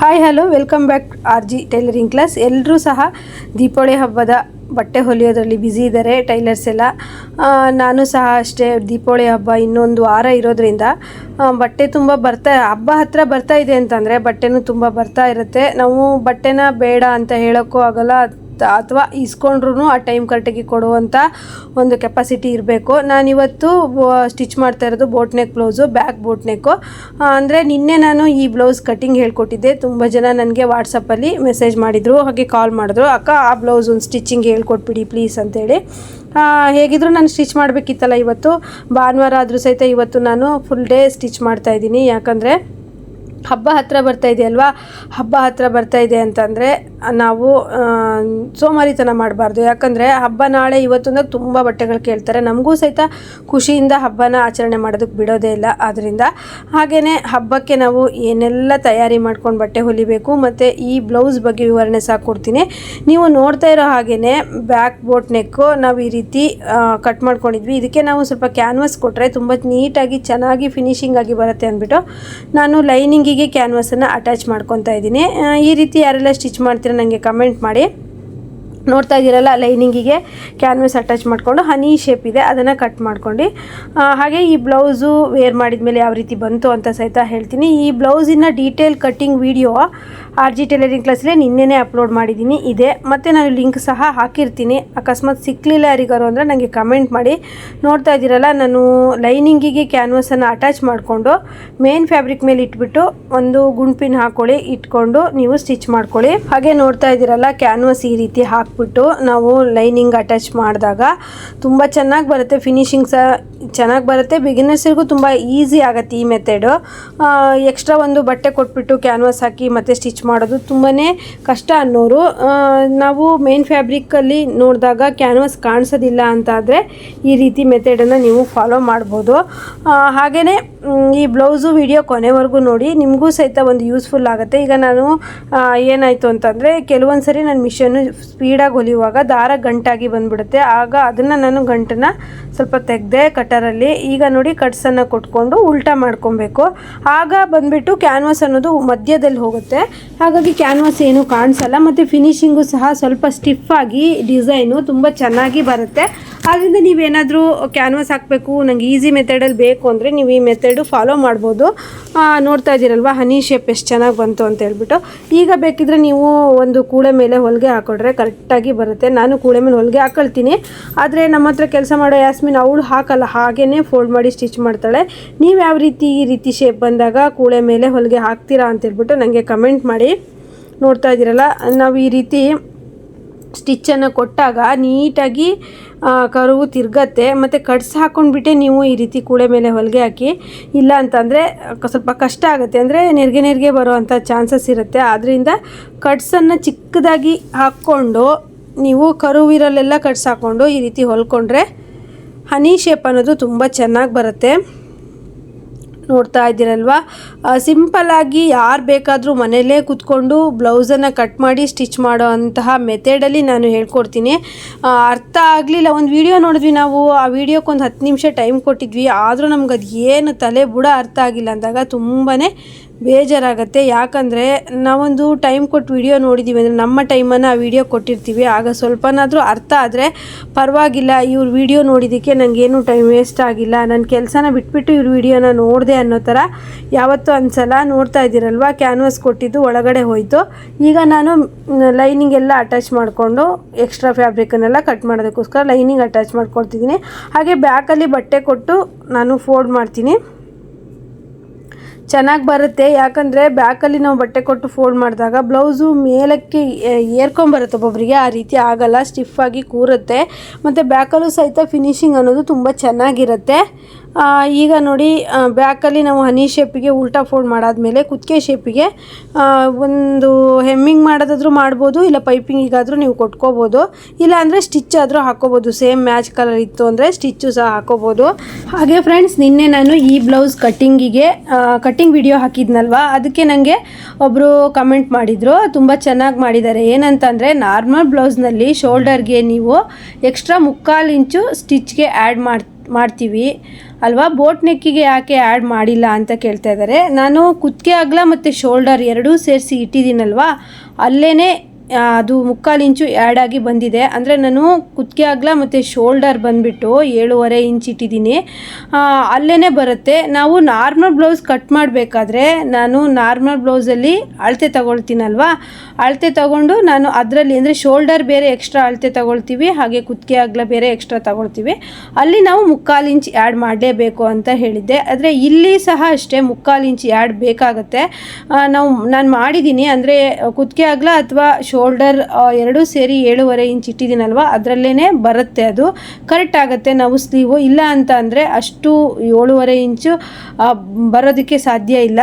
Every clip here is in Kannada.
Hi hello welcome back R G tailoring class ಎಲ್ಲರೂ ಸಹ ದೀಪಾವಳಿ ಹಬ್ಬದ ಬಟ್ಟೆ ಹೊಲಿಯೋದರಲ್ಲಿ ಬ್ಯುಸಿ ಇದ್ದಾರೆ ಟೈಲರ್ಸ್ ಎಲ್ಲ. ನಾನು ಸಹ ಅಷ್ಟೇ ದೀಪಾವಳಿ ಹಬ್ಬ ಇನ್ನೊಂದು ವಾರ ಇರೋದ್ರಿಂದ ಬಟ್ಟೆ ತುಂಬ ಬರ್ತಾ, ಹಬ್ಬ ಹತ್ತಿರ ಬರ್ತಾ ಇದೆ ಅಂತಂದರೆ ಬಟ್ಟೆನೂ ತುಂಬ ಬರ್ತಾ ಇರುತ್ತೆ. ನಾವು ಬಟ್ಟೆನ ಬೇಡ ಅಂತ ಹೇಳೋಕ್ಕೂ ಆಗಲ್ಲ ಅಥವಾ ಇಸ್ಕೊಂಡ್ರೂ ಆ ಟೈಮ್ ಕರೆಕ್ಟಾಗಿ ಕೊಡುವಂಥ ಒಂದು ಕೆಪಾಸಿಟಿ ಇರಬೇಕು. ನಾನಿವತ್ತು ಸ್ಟಿಚ್ ಮಾಡ್ತಾ ಇರೋದು boat neck blouse back boat neck ಅಂದರೆ ನಿನ್ನೆ ನಾನು ಈ ಬ್ಲೌಸ್ ಕಟ್ಟಿಂಗ್ ಹೇಳ್ಕೊಟ್ಟಿದ್ದೆ. ತುಂಬ ಜನ ನನಗೆ ವಾಟ್ಸಪ್ಪಲ್ಲಿ ಮೆಸೇಜ್ ಮಾಡಿದರು, ಹಾಗೆ ಕಾಲ್ ಮಾಡಿದ್ರು. ಅಕ್ಕ, ಆ ಬ್ಲೌಸ್ ಒಂದು ಸ್ಟಿಚಿಂಗ್ ಹೇಳ್ಕೊಟ್ಬಿಡಿ ಪ್ಲೀಸ್ ಅಂತೇಳಿ. ಹೇಗಿದ್ರು ನಾನು ಸ್ಟಿಚ್ ಮಾಡಬೇಕಿತ್ತಲ್ಲ ಇವತ್ತು? ಭಾನುವಾರ ಆದರೂ ಸಹಿತ ಇವತ್ತು ನಾನು ಫುಲ್ ಡೇ ಸ್ಟಿಚ್ ಮಾಡ್ತಾ ಇದ್ದೀನಿ. ಯಾಕಂದರೆ ಹಬ್ಬ ಹತ್ತಿರ ಬರ್ತಾ ಇದೆ ಅಲ್ವಾ ಹಬ್ಬ ಹತ್ತಿರ ಬರ್ತಾ ಇದೆ ಅಂತಂದರೆ ನಾವು ಸೋಮಾರಿತನ ಮಾಡಬಾರ್ದು. ಯಾಕಂದರೆ ಹಬ್ಬ ನಾಳೆ ಇವತ್ತೊಂದಾಗ ತುಂಬ ಬಟ್ಟೆಗಳು ಕೇಳ್ತಾರೆ. ನಮಗೂ ಸಹಿತ ಖುಷಿಯಿಂದ ಹಬ್ಬನ ಆಚರಣೆ ಮಾಡೋದಕ್ಕೆ ಬಿಡೋದೇ ಇಲ್ಲ. ಆದ್ದರಿಂದ ಹಾಗೆಯೇ ಹಬ್ಬಕ್ಕೆ ನಾವು ಏನೆಲ್ಲ ತಯಾರಿ ಮಾಡ್ಕೊಂಡು ಬಟ್ಟೆ ಹೊಲಿಬೇಕು, ಮತ್ತು ಈ ಬ್ಲೌಸ್ ಬಗ್ಗೆ ವಿವರಣೆ ಸಹ ಕೊಡ್ತೀನಿ. ನೀವು ನೋಡ್ತಾ ಇರೋ ಹಾಗೆಯೇ ಬ್ಯಾಕ್ ಬೋಟ್ ನೆಕ್ಕು ನಾವು ಈ ರೀತಿ ಕಟ್ ಮಾಡ್ಕೊಂಡಿದ್ವಿ. ಇದಕ್ಕೆ ನಾವು ಸ್ವಲ್ಪ ಕ್ಯಾನ್ವಸ್ ಕೊಟ್ಟರೆ ತುಂಬ ನೀಟಾಗಿ ಚೆನ್ನಾಗಿ ಫಿನಿಶಿಂಗ್ ಆಗಿ ಬರುತ್ತೆ ಅಂದ್ಬಿಟ್ಟು ನಾನು ಲೈನಿಂಗಿಗೆ ಕ್ಯಾನ್ವಸನ್ನು ಅಟ್ಯಾಚ್ ಮಾಡ್ಕೊತಾ ಇದ್ದೀನಿ. ಈ ರೀತಿ ಯಾರೆಲ್ಲ ಸ್ಟಿಚ್ ಮಾಡ್ತೀರಾ ನನಗೆ ಕಮೆಂಟ್ ಮಾಡಿ. ನೋಡ್ತಾ ಇದ್ದೀರಲ್ಲ ಲೈನಿಂಗಿಗೆ ಕ್ಯಾನ್ವಸ್ ಅಟ್ಯಾಚ್ ಮಾಡಿಕೊಂಡು ಹನಿ ಶೇಪ್ ಇದೆ, ಅದನ್ನು ಕಟ್ ಮಾಡ್ಕೊಂಡು. ಹಾಗೆ ಈ ಬ್ಲೌಸು ವೇರ್ ಮಾಡಿದ ಮೇಲೆ ಯಾವ ರೀತಿ ಬಂತು ಅಂತ ಸಹಿತ ಹೇಳ್ತೀನಿ. ಈ ಬ್ಲೌಸಿನ detail cutting video R G tailoring ಕ್ಲಾಸಲ್ಲೇ ನಿನ್ನೆನೇ ಅಪ್ಲೋಡ್ ಮಾಡಿದ್ದೀನಿ. ಇದೆ. ಮತ್ತು ನಾನು ಲಿಂಕ್ ಸಹ ಹಾಕಿರ್ತೀನಿ. ಅಕಸ್ಮಾತ್ ಸಿಕ್ಕಲಿಲ್ಲ ಯಾರಿಗಾರು ಅಂದರೆ ನನಗೆ ಕಮೆಂಟ್ ಮಾಡಿ. ನೋಡ್ತಾ ಇದ್ದೀರಲ್ಲ, ನಾನು ಲೈನಿಂಗಿಗೆ ಕ್ಯಾನ್ವಸನ್ನು ಅಟ್ಯಾಚ್ ಮಾಡಿಕೊಂಡು ಮೇನ್ ಫ್ಯಾಬ್ರಿಕ್ ಮೇಲೆ ಇಟ್ಬಿಟ್ಟು ಒಂದು ಗುಂಡ್ಪಿನ್ ಹಾಕೊಳ್ಳಿ, ಇಟ್ಕೊಂಡು ನೀವು ಸ್ಟಿಚ್ ಮಾಡ್ಕೊಳ್ಳಿ. ಹಾಗೆ ನೋಡ್ತಾ ಇದ್ದೀರಲ್ಲ ಕ್ಯಾನ್ವಸ್ ಈ ರೀತಿ ಹಾಕ್ಬಿಟ್ಟು ನಾವು ಲೈನಿಂಗ್ ಅಟ್ಯಾಚ್ ಮಾಡಿದಾಗ ತುಂಬ ಚೆನ್ನಾಗಿ ಬರುತ್ತೆ ಫಿನಿಶಿಂಗ್ ಸಹ ಚೆನ್ನಾಗಿ ಬರುತ್ತೆ. ಬಿಗಿನರ್ಸಿಗೂ ತುಂಬ ಈಸಿ ಆಗುತ್ತೆ ಈ ಮೆಥಡು ಎಕ್ಸ್ಟ್ರಾ ಒಂದು ಬಟ್ಟೆ ಕೊಟ್ಬಿಟ್ಟು ಕ್ಯಾನ್ವಾಸ್ ಹಾಕಿ ಮತ್ತೆ ಸ್ಟಿಚ್ ಮಾಡೋದು ತುಂಬಾ ಕಷ್ಟ ಅನ್ನೋರು. ನಾವು ಮೇನ್ ಫ್ಯಾಬ್ರಿಕ್ಕಲ್ಲಿ ನೋಡಿದಾಗ ಕ್ಯಾನ್ವಾಸ್ ಕಾಣಿಸೋದಿಲ್ಲ ಅಂತ ಆದರೆ ಈ ರೀತಿ ಮೆಥಡನ್ನು ನೀವು ಫಾಲೋ ಮಾಡ್ಬೋದು. ಹಾಗೆಯೇ ಈ ಬ್ಲೌಸು ವಿಡಿಯೋ ಕೊನೆವರೆಗೂ ನೋಡಿ, ನಿಮಗೂ ಸಹಿತ ಒಂದು ಯೂಸ್ಫುಲ್ ಆಗುತ್ತೆ. ಈಗ ನಾನು ಏನಾಯಿತು ಅಂತಂದರೆ ಕೆಲವೊಂದು ಸರಿ ನಾನು ಮಿಷನ್ನು ಸ್ಪೀಡಾಗಿ ಹೊಲಿಯುವಾಗ ದಾರ ಗಂಟಾಗಿ ಬಂದುಬಿಡುತ್ತೆ. ಆಗ ಅದನ್ನು ನಾನು ಗಂಟನ್ನು ಸ್ವಲ್ಪ ತೆಗೆದೆ ಕಟರಲ್ಲಿ ಈಗ ನೋಡಿ ಕಟ್ಸನ್ನು ಕೊಟ್ಕೊಂಡು ಉಲ್ಟಾ ಮಾಡ್ಕೊಬೇಕು. ಆಗ ಬಂದ್ಬಿಟ್ಟು ಕ್ಯಾನ್ವಾಸ್ ಅನ್ನೋದು ಮಧ್ಯದಲ್ಲಿ ಹೋಗುತ್ತೆ. ಹಾಗಾಗಿ ಕ್ಯಾನ್ವಾಸ್ ಏನು ಕಾಣಿಸಲ್ಲ, ಮತ್ತು ಫಿನಿಶಿಂಗು ಸಹ ಸ್ವಲ್ಪ ಸ್ಟಿಫ್ ಆಗಿ ಡಿಸೈನು ತುಂಬ ಚೆನ್ನಾಗಿ ಬರುತ್ತೆ. ಆದ್ದರಿಂದ ನೀವೇನಾದರೂ ಕ್ಯಾನ್ವಾಸ್ ಹಾಕಬೇಕು ನನಗೆ ಈಸಿ ಮೆಥಡಲ್ಲಿ ಬೇಕು ಅಂದರೆ ನೀವು ಈ ಮೆಥಡು ಫಾಲೋ ಮಾಡ್ಬೋದು. ನೋಡ್ತಾ ಇದ್ದೀರಲ್ವ ಹನಿ ಶೇಪ್ ಎಷ್ಟು ಚೆನ್ನಾಗಿ ಬಂತು ಅಂತ ಹೇಳ್ಬಿಟ್ಟು. ಈಗ ಬೇಕಿದ್ರೆ ನೀವು ಒಂದು ಕೂಳೆ ಮೇಲೆ ಹೊಲಿಗೆ ಹಾಕೊಂಡ್ರೆ ಕರೆಕ್ಟಾಗಿ ಬರುತ್ತೆ. ನಾನು ಕೂಳೆ ಮೇಲೆ ಹೊಲಿಗೆ ಹಾಕೊಳ್ತೀನಿ. ಆದರೆ ನಮ್ಮ ಹತ್ರ ಕೆಲಸ ಮಾಡೋ ಯಾಸ್ಮಿನ್ ಅವಳು ಹಾಕಲ್ಲ ಹಾಗೇ ಫೋಲ್ಡ್ ಮಾಡಿ ಸ್ಟಿಚ್ ಮಾಡ್ತಾಳೆ. ನೀವು ಯಾವ ರೀತಿ ಈ ರೀತಿ ಶೇಪ್ ಬಂದಾಗ ಕೂಳೆ ಮೇಲೆ ಹೊಲಿಗೆ ಹಾಕ್ತೀರಾ ಅಂತ ಹೇಳ್ಬಿಟ್ಟು ನನಗೆ ಕಮೆಂಟ್ ಮಾಡಿ. ನೋಡ್ತಾ ಇದ್ದೀರಲ್ಲ ನಾವು ಈ ರೀತಿ ಸ್ಟಿಚ್ಚನ್ನು ಕೊಟ್ಟಾಗ ನೀಟಾಗಿ ಕರುವು ತಿರ್ಗತ್ತೆ. ಮತ್ತು ಕಟ್ಸ್ ಹಾಕ್ಕೊಂಡ್ಬಿಟ್ಟೆ ನೀವು ಈ ರೀತಿ ಕೂಳೆ ಮೇಲೆ ಹೊಲಿಗೆ ಹಾಕಿ. ಇಲ್ಲ ಅಂತಂದರೆ ಸ್ವಲ್ಪ ಕಷ್ಟ ಆಗುತ್ತೆ. ಅಂದರೆ ನೆರಿಗೆ ನೆರಿಗೆ ಬರುವಂಥ ಚಾನ್ಸಸ್ ಇರುತ್ತೆ. ಆದ್ದರಿಂದ ಕಟ್ಸನ್ನು ಚಿಕ್ಕದಾಗಿ ಹಾಕ್ಕೊಂಡು, ನೀವು ಕರುವಿರಲ್ಲೆಲ್ಲ ಕಟ್ಸ್ ಹಾಕ್ಕೊಂಡು ಈ ರೀತಿ ಹೊಲ್ಕೊಂಡ್ರೆ, ಹನಿ ಶೇಪ್ ಅನ್ನೋದು ತುಂಬ ಚೆನ್ನಾಗಿ ಬರುತ್ತೆ. ನೋಡ್ತಾ ಇದ್ದೀರಲ್ವಾ? ಸಿಂಪಲ್ಲಾಗಿ ಯಾರು ಬೇಕಾದರೂ ಮನೆಯಲ್ಲೇ ಕೂತ್ಕೊಂಡು ಬ್ಲೌಸನ್ನು ಕಟ್ ಮಾಡಿ ಸ್ಟಿಚ್ ಮಾಡೋ ಅಂತಹ ಮೆಥಡಲ್ಲಿ ನಾನು ಹೇಳ್ಕೊಡ್ತೀನಿ. ಅರ್ಥ ಆಗಲಿಲ್ಲ, ಒಂದು ವಿಡಿಯೋ ನೋಡಿದ್ವಿ ನಾವು. ಆ ವಿಡಿಯೋಕ್ಕೆ ಒಂದು ಹತ್ತು ನಿಮಿಷ ಟೈಮ್ ಕೊಟ್ಟಿದ್ವಿ. ಆದರೂ ನಮ್ಗೆ ಅದು ಏನು ತಲೆ ಬುಡ ಅರ್ಥ ಆಗಿಲ್ಲ ಅಂದಾಗ ತುಂಬಾ ಬೇಜಾರಾಗುತ್ತೆ. ಯಾಕಂದರೆ ನಾವೊಂದು ಟೈಮ್ ಕೊಟ್ಟು ವಿಡಿಯೋ ನೋಡಿದ್ದೀವಿ ಅಂದರೆ ನಮ್ಮ ಟೈಮನ್ನು ಆ ವಿಡಿಯೋ ಕೊಟ್ಟಿರ್ತೀವಿ. ಆಗ ಸ್ವಲ್ಪನಾದರೂ ಅರ್ಥ ಆದರೆ ಪರವಾಗಿಲ್ಲ, ಇವ್ರ ವಿಡಿಯೋ ನೋಡಿದ್ದಕ್ಕೆ ನನಗೇನು ಟೈಮ್ ವೇಸ್ಟ್ ಆಗಿಲ್ಲ. ನನ್ನ ಕೆಲಸನ ಬಿಟ್ಬಿಟ್ಟು ಇವ್ರ ವಿಡಿಯೋನ ನೋಡಿದೆ ಅನ್ನೋ ಥರ ಯಾವತ್ತೂ ಅನ್ಸಲ್ಲ. ನೋಡ್ತಾ ಇದ್ದೀರಲ್ವ? ಕ್ಯಾನ್ವಾಸ್ ಕೊಟ್ಟಿದ್ದು ಒಳಗಡೆ ಹೋಯಿತು. ಈಗ ನಾನು ಲೈನಿಂಗ್ ಎಲ್ಲ ಅಟ್ಯಾಚ್ ಮಾಡಿಕೊಂಡು ಎಕ್ಸ್ಟ್ರಾ ಫ್ಯಾಬ್ರಿಕನ್ನೆಲ್ಲ ಕಟ್ ಮಾಡೋದಕ್ಕೋಸ್ಕರ ಲೈನಿಂಗ್ ಅಟ್ಯಾಚ್ ಮಾಡ್ಕೊಳ್ತಿದ್ದೀನಿ ಹಾಗೆ ಬ್ಯಾಕಲ್ಲಿ ಬಟ್ಟೆ ಕೊಟ್ಟು ನಾನು ಫೋಲ್ಡ್ ಮಾಡ್ತೀನಿ. ಚೆನ್ನಾಗಿ ಬರುತ್ತೆ. ಯಾಕಂದರೆ ಬ್ಯಾಕಲ್ಲಿ ನಾವು ಬಟ್ಟೆ ಕೊಟ್ಟು ಫೋಲ್ಡ್ ಮಾಡಿದಾಗ ಬ್ಲೌಸು ಮೇಲಕ್ಕೆ ಏರ್ಕೊಂಬರುತ್ತೆ ಒಬ್ಬೊಬ್ಬರಿಗೆ ಆ ರೀತಿ ಆಗಲ್ಲ ಸ್ಟಿಫಾಗಿ ಕೂರುತ್ತೆ. ಮತ್ತು ಬ್ಯಾಕಲ್ಲೂ ಸಹಿತ ಫಿನಿಶಿಂಗ್ ಅನ್ನೋದು ತುಂಬ ಚೆನ್ನಾಗಿರುತ್ತೆ. ಈಗ ನೋಡಿ ಬ್ಯಾಕಲ್ಲಿ ನಾವು ಹನಿ ಶೇಪಿಗೆ ಉಲ್ಟಾ ಫೋಲ್ಡ್ ಮಾಡಾದಮೇಲೆ ಕುತ್ತಿಗೆ ಶೇಪಿಗೆ ಒಂದು ಹೆಮ್ಮಿಂಗ್ ಮಾಡೋದಾದರೂ ಮಾಡ್ಬೋದು, ಇಲ್ಲ ಪೈಪಿಂಗಿಗಾದರೂ ನೀವು ಕೊಟ್ಕೋಬೋದು, ಇಲ್ಲ ಅಂದರೆ ಸ್ಟಿಚ್ ಆದರೂ ಹಾಕೋಬೋದು ಸೇಮ್ ಮ್ಯಾಚ್ ಕಲರ್ ಇತ್ತು ಅಂದರೆ ಸ್ಟಿಚ್ಚು ಸಹ ಹಾಕೋಬೋದು. ಹಾಗೆ ಫ್ರೆಂಡ್ಸ್ ನಿನ್ನೆ ನಾನು ಈ ಬ್ಲೌಸ್ ಕಟ್ಟಿಂಗಿಗೆ ಕಟ್ಟಿಂಗ್ ವಿಡಿಯೋ ಹಾಕಿದ್ನಲ್ವಾ? ಅದಕ್ಕೆ ನನಗೆ ಒಬ್ಬರು ಕಮೆಂಟ್ ಮಾಡಿದರು. ತುಂಬ ಚೆನ್ನಾಗಿ ಮಾಡಿದ್ದಾರೆ. ಏನಂತಂದರೆ ನಾರ್ಮಲ್ ಬ್ಲೌಸ್ನಲ್ಲಿ ಶೋಲ್ಡರ್ಗೆ ನೀವು ಎಕ್ಸ್ಟ್ರಾ ಮುಕ್ಕಾಲು ಇಂಚು ಸ್ಟಿಚ್ಗೆ ಆ್ಯಡ್ ಮಾಡಿ ಮಾಡ್ತೀವಿ. ಅಲ್ವಾ? ಬೋಟ್ ನೆಕ್ಕಿಗೆ ಯಾಕೆ ಆ್ಯಡ್ ಮಾಡಿಲ್ಲ ಅಂತ ಕೇಳ್ತಾ ಇದ್ದಾರೆ ನಾನು ಕುತ್ತಿಗೆ ಅಗಲ ಮತ್ತು ಶೋಲ್ಡರ್ ಎರಡೂ ಸೇರಿಸಿ ಇಟ್ಟಿದ್ದೀನಲ್ವಾ? ಅಲ್ಲೇ ಅದು ಮುಕ್ಕಾಲು ಇಂಚು ಆ್ಯಡ್ ಆಗಿ ಬಂದಿದೆ. ಅಂದರೆ ನಾನು ಕುತ್ತಿಗೆ ಅಗಲ ಮತ್ತು ಶೋಲ್ಡರ್ ಬಂದುಬಿಟ್ಟು ಏಳುವರೆ ಇಂಚ್ ಇಟ್ಟಿದ್ದೀನಿ. ಅಲ್ಲೇ ಬರುತ್ತೆ. ನಾವು ನಾರ್ಮಲ್ ಬ್ಲೌಸ್ ಕಟ್ ಮಾಡಬೇಕಾದ್ರೆ ನಾನು ನಾರ್ಮಲ್ ಬ್ಲೌಸಲ್ಲಿ ಅಳತೆ ತಗೊಳ್ತೀನಲ್ವಾ? ಅಳತೆ ತಗೊಂಡು ನಾನು ಅದರಲ್ಲಿ ಅಂದರೆ ಶೋಲ್ಡರ್ ಬೇರೆ ಎಕ್ಸ್ಟ್ರಾ ಅಳತೆ ತಗೊಳ್ತೀವಿ, ಹಾಗೆ ಕುತ್ತಿಗೆ ಅಗಲ ಬೇರೆ ಎಕ್ಸ್ಟ್ರಾ ತಗೊಳ್ತೀವಿ. ಅಲ್ಲಿ ನಾವು ಮುಕ್ಕಾಲು ಇಂಚ್ ಆ್ಯಡ್ ಮಾಡಲೇಬೇಕು ಅಂತ ಹೇಳಿದ್ದೆ. ಆದರೆ ಇಲ್ಲಿ ಸಹ ಅಷ್ಟೇ ಮುಕ್ಕಾಲು ಇಂಚ್ ಆ್ಯಡ್ ಬೇಕಾಗುತ್ತೆ. ನಾವು, ನಾನು ಮಾಡಿದ್ದೀನಿ. ಅಂದರೆ ಕುತ್ತಿಗೆ ಅಗಲ ಅಥವಾ ಶೋಲ್ಡರ್ ಎರಡೂ ಸೇರಿ ಏಳುವರೆ ಇಂಚ್ ಇಟ್ಟಿದ್ದೀನಲ್ವ? ಅದರಲ್ಲೇ ಬರುತ್ತೆ ಅದು. ಕರೆಕ್ಟ್ ಆಗುತ್ತೆ. ನಾವು ಸ್ಲೀವು ಇಲ್ಲ ಅಂತ ಅಂದರೆ ಅಷ್ಟು ಏಳುವರೆ ಇಂಚು ಬರೋದಕ್ಕೆ ಸಾಧ್ಯ ಇಲ್ಲ.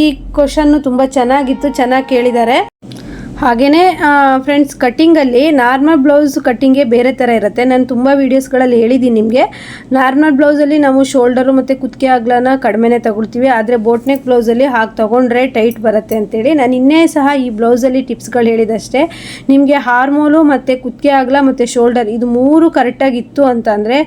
ಈ ಕ್ವಶನ್ನು ತುಂಬ ಚೆನ್ನಾಗಿತ್ತು. ಚೆನ್ನಾಗಿ ಕೇಳಿದ್ದಾರೆ ಹಾಗೆಯೇ ಫ್ರೆಂಡ್ಸ್ ಕಟ್ಟಿಂಗಲ್ಲಿ ನಾರ್ಮಲ್ ಬ್ಲೌಸ್ ಕಟ್ಟಿಂಗೇ ಬೇರೆ ಥರ ಇರುತ್ತೆ. ನಾನು ತುಂಬ ವೀಡಿಯೋಸ್ಗಳಲ್ಲಿ ಹೇಳಿದ್ದೀನಿ ನಿಮಗೆ. ನಾರ್ಮಲ್ ಬ್ಲೌಸಲ್ಲಿ ನಾವು ಶೋಲ್ಡರು ಮತ್ತು ಕುತ್ತಿಗೆ ಅಗ್ಲನ ಕಡಿಮೆನೇ ತಗೊಳ್ತೀವಿ. ಆದರೆ ಬೋಟ್ನೆಕ್ ಬ್ಲೌಸಲ್ಲಿ ಹಾಗೆ ತೊಗೊಂಡ್ರೆ ಟೈಟ್ ಬರುತ್ತೆ ಅಂತೇಳಿ ನಾನು ಇನ್ನೇ ಸಹ ಈ ಬ್ಲೌಸಲ್ಲಿ ಟಿಪ್ಸ್ಗಳು ಹೇಳಿದಷ್ಟೇ. ನಿಮಗೆ ಹಾರ್ಮೋಲು ಮತ್ತು ಕುತ್ತಿಗೆ ಆಗ್ಲ ಮತ್ತು ಶೋಲ್ಡರ್ ಇದು ಮೂರು ಕರೆಕ್ಟಾಗಿತ್ತು ಅಂತಂದರೆ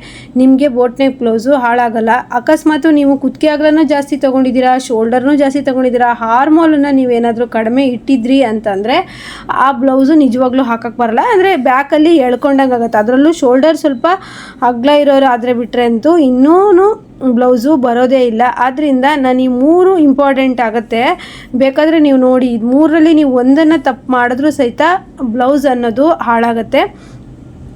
ನಿಮಗೆ ಬೋಟ್ನೆಕ್ ಬ್ಲೌಸು ಹಾಳಾಗಲ್ಲ. ಅಕಸ್ಮಾತು ನೀವು ಕುತ್ತಿಗೆ ಅಗ್ಲನೂ ಜಾಸ್ತಿ ತೊಗೊಂಡಿದ್ದೀರಾ ಶೋಲ್ಡರ್ನೂ ಜಾಸ್ತಿ ತೊಗೊಂಡಿದ್ದೀರಾ ಹಾರ್ಮೋಲನ್ನು ನೀವೇನಾದರೂ ಕಡಿಮೆ ಇಟ್ಟಿದ್ರಿ ಅಂತಂದರೆ ಆ ಬ್ಲೌಸು ನಿಜವಾಗ್ಲೂ ಹಾಕಕ್ಕೆ ಬರಲ್ಲ. ಅಂದರೆ ಬ್ಯಾಕಲ್ಲಿ ಎಳ್ಕೊಂಡಂಗೆ ಆಗುತ್ತೆ. ಅದರಲ್ಲೂ ಶೋಲ್ಡರ್ ಸ್ವಲ್ಪ ಅಗ್ಲ ಇರೋರು ಆದರೆ ಬಿಟ್ಟರೆ ಅಂತೂ ಇನ್ನೂ ಬ್ಲೌಸು ಬರೋದೇ ಇಲ್ಲ. ಆದ್ದರಿಂದ ನಾನು ಈ ಮೂರು ಇಂಪಾರ್ಟೆಂಟ್ ಆಗುತ್ತೆ. ಬೇಕಾದರೆ ನೀವು ನೋಡಿ, ಇದು ಮೂರರಲ್ಲಿ ನೀವು ಒಂದನ್ನು ತಪ್ಪು ಮಾಡಿದ್ರೂ ಸಹಿತ ಬ್ಲೌಸ್ ಅನ್ನೋದು ಹಾಳಾಗುತ್ತೆ.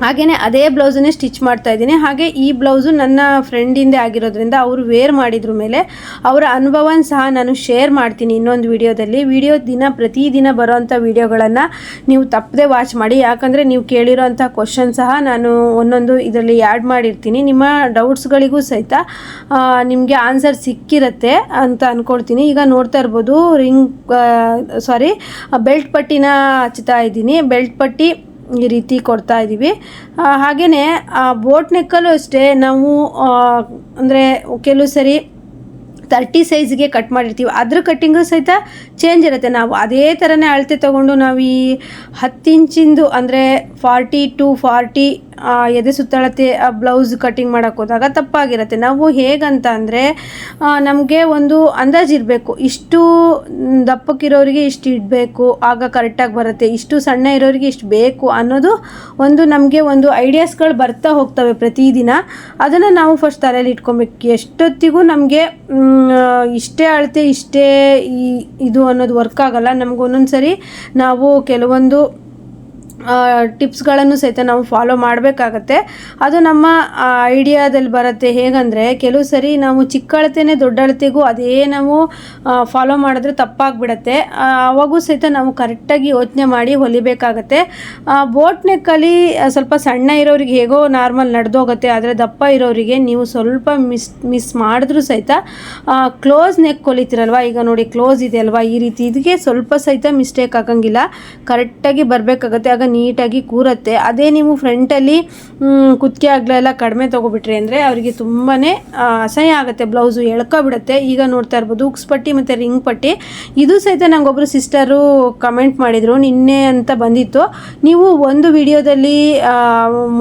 ಹಾಗೆಯೇ ಅದೇ ಬ್ಲೌಸನ್ನೇ ಸ್ಟಿಚ್ ಮಾಡ್ತಾ ಇದ್ದೀನಿ. ಹಾಗೆ ಈ ಬ್ಲೌಸು ನನ್ನ ಫ್ರೆಂಡಿಂದೇ ಆಗಿರೋದ್ರಿಂದ ಅವರು ವೇರ್ ಮಾಡಿದ್ರ ಮೇಲೆ ಅವರ ಅನುಭವನ ಸಹ ನಾನು ಶೇರ್ ಮಾಡ್ತೀನಿ ಇನ್ನೊಂದು ವಿಡಿಯೋದಲ್ಲಿ. ವಿಡಿಯೋ ದಿನ ಪ್ರತಿದಿನ ಬರೋವಂಥ ವಿಡಿಯೋಗಳನ್ನು ನೀವು ತಪ್ಪದೆ ವಾಚ್ ಮಾಡಿ. ಯಾಕಂದರೆ ನೀವು ಕೇಳಿರೋಂಥ ಕ್ವಶನ್ ಸಹ ನಾನು ಒಂದೊಂದು ಇದರಲ್ಲಿ ಆ್ಯಡ್ ಮಾಡಿರ್ತೀನಿ. ನಿಮ್ಮ ಡೌಟ್ಸ್ಗಳಿಗೂ ಸಹಿತ ನಿಮಗೆ ಆನ್ಸರ್ ಸಿಕ್ಕಿರತ್ತೆ ಅಂತ ಅಂದ್ಕೊಳ್ತೀನಿ ಈಗ ನೋಡ್ತಾ ಇರ್ಬೋದು ರಿಂಗ್ ಸಾರಿ ಬೆಲ್ಟ್ ಪಟ್ಟಿನ ಹಚ್ತಾ ಇದ್ದೀನಿ. ಬೆಲ್ಟ್ ಪಟ್ಟಿ ಈ ರೀತಿ ಕೊಡ್ತಾ ಇದ್ದೀವಿ ಹಾಗೆಯೇ ಬೋಟ್ ನೆಕ್ಕಲ್ಲೂ ಅಷ್ಟೇ ನಾವು ಅಂದರೆ ಕೆಲವು ಸರಿ ತರ್ಟಿ ಸೈಜ್ಗೆ ಕಟ್ ಮಾಡಿರ್ತೀವಿ. ಅದ್ರ ಕಟ್ಟಿಂಗು ಸಹಿತ ಚೇಂಜ್ ಇರುತ್ತೆ. ನಾವು ಅದೇ ಥರನೇ ಅಳತೆ ತೊಗೊಂಡು ನಾವು ಈ ಹತ್ತು ಇಂಚಿಂದು ಅಂದರೆ ಫಾರ್ಟಿ ಟು ಫಾರ್ಟಿ ಎದೆ ಸುತ್ತಳತೆ ಬ್ಲೌಸ್ ಕಟಿಂಗ್ ಮಾಡೋಕ್ಕೆ ಹೋದಾಗ ತಪ್ಪಾಗಿರುತ್ತೆ. ನಾವು ಹೇಗಂತ ಅಂದರೆ ನಮಗೆ ಒಂದು ಅಂದಾಜು ಇರಬೇಕು. ಇಷ್ಟು ದಪ್ಪಕ್ಕಿರೋರಿಗೆ ಇಷ್ಟು ಇಡಬೇಕು, ಆಗ ಕರೆಕ್ಟಾಗಿ ಬರುತ್ತೆ. ಇಷ್ಟು ಸಣ್ಣ ಇರೋರಿಗೆ ಇಷ್ಟು ಬೇಕು ಅನ್ನೋದು ಒಂದು ನಮಗೆ ಒಂದು ಐಡಿಯಾಸ್ಗಳು ಬರ್ತಾ ಹೋಗ್ತವೆ ಪ್ರತಿದಿನ. ಅದನ್ನು ನಾವು ಫಸ್ಟ್ ತಲೆಯಲ್ಲಿ ಇಟ್ಕೊಬೇಕು. ಎಷ್ಟೊತ್ತಿಗೂ ನಮಗೆ ಇಷ್ಟೇ ಅಳತೆ, ಇಷ್ಟೇ ಇದು ಅನ್ನೋದು ವರ್ಕ್ ಆಗಲ್ಲ. ನಮ್ಗೆ ಒಂದೊಂದು ಸರಿ ನಾವು ಕೆಲವೊಂದು ಟಿಪ್ಸ್ಗಳನ್ನು ಸಹಿತ ನಾವು ಫಾಲೋ ಮಾಡಬೇಕಾಗತ್ತೆ. ಅದು ನಮ್ಮ ಐಡಿಯಾದಲ್ಲಿ ಬರುತ್ತೆ. ಹೇಗಂದರೆ, ಕೆಲವು ಸರಿ ನಾವು ಚಿಕ್ಕ ಅಳತೆನೇ ದೊಡ್ಡ ಅಳತೆಗೂ ಅದೇ ನಾವು ಫಾಲೋ ಮಾಡಿದ್ರೆ ತಪ್ಪಾಗ್ಬಿಡತ್ತೆ. ಆವಾಗೂ ಸಹಿತ ನಾವು ಕರೆಕ್ಟಾಗಿ ಯೋಚನೆ ಮಾಡಿ ಹೊಲಿಬೇಕಾಗತ್ತೆ. ಬೋಟ್ ನೆಕ್ಕಲ್ಲಿ ಸ್ವಲ್ಪ ಸಣ್ಣ ಇರೋರಿಗೆ ಹೇಗೋ ನಾರ್ಮಲ್ ನಡೆದೋಗುತ್ತೆ. ಆದರೆ ದಪ್ಪ ಇರೋರಿಗೆ ನೀವು ಸ್ವಲ್ಪ ಮಿಸ್ ಮಿಸ್ ಮಾಡಿದ್ರೂ ಸಹಿತ ಕ್ಲೋಸ್ ನೆಕ್ ಹೊಲಿತೀರಲ್ವ? ಈಗ ನೋಡಿ, ಕ್ಲೋಸ್ ಇದೆ ಅಲ್ವಾ? ಈ ರೀತಿ ಇದಕ್ಕೆ ಸ್ವಲ್ಪ ಸಹಿತ ಮಿಸ್ಟೇಕ್ ಆಗಂಗಿಲ್ಲ. ಕರೆಕ್ಟಾಗಿ ಬರಬೇಕಾಗತ್ತೆ. ಆಗ ನೀಟಾಗಿ ಕೂರತ್ತೆ. ಅದೇ ನೀವು ಫ್ರಂಟಲ್ಲಿ ಕುತ್ತಿಗೆ ಆಗಲೆಲ್ಲ ಕಡಿಮೆ ತೊಗೊಬಿಟ್ರಿ ಅಂದರೆ ಅವರಿಗೆ ತುಂಬಾ ಅಸಹ್ಯ ಆಗುತ್ತೆ. ಬ್ಲೌಸು ಎಳ್ಕೊಬಿಡುತ್ತೆ. ಈಗ ನೋಡ್ತಾ ಇರ್ಬೋದು ಉಕ್ಸ್ ಪಟ್ಟಿ ಮತ್ತು ರಿಂಗ್ ಪಟ್ಟಿ. ಇದು ಸಹಿತ ನನಗೊಬ್ಬರು ಸಿಸ್ಟರು ಕಮೆಂಟ್ ಮಾಡಿದರು. ನಿನ್ನೆ ಅಂತ ಬಂದಿತ್ತು. ನೀವು ಒಂದು ವಿಡಿಯೋದಲ್ಲಿ